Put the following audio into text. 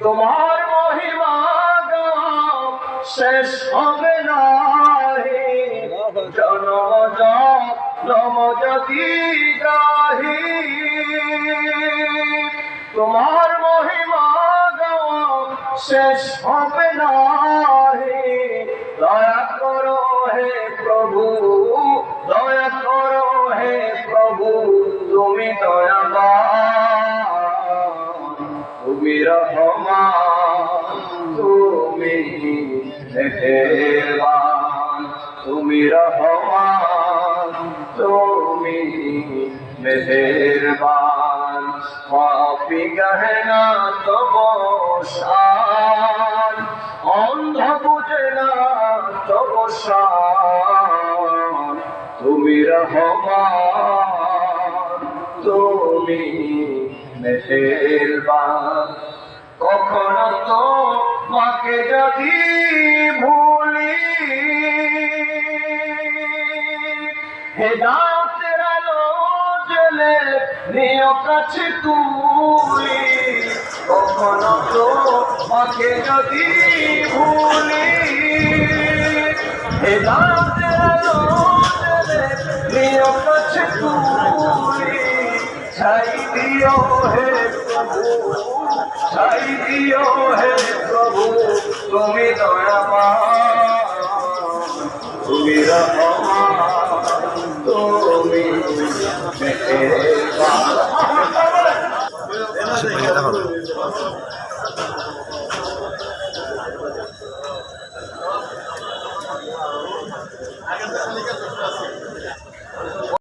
তোমার মহিমা শেষ হবে না জনম জনম যদি গাহি তোমার মহিমা শেষ হবে না দয়া করো হে প্রভু, দয়া করো হে প্রভু, তুমি তুমি রহমান, তুমি মেহেরবান। তুমি তুমি মেহেরবান। পাপি গহনা তব শান অন্ধ বুঝে না তব শান তুমি রহমান, তুমি মেহেরবান। কখনো তো মাকে যদি ভুলি। হেদাতের আলো জেলে নিয় কাছে তুলি। কখনো তো মাকে যদি ভুলি। হেদাতের আলো ছাই দিও হে প্রভু ছাই দিও হে প্রভু তুমি দয়া তুমি তুমি আগে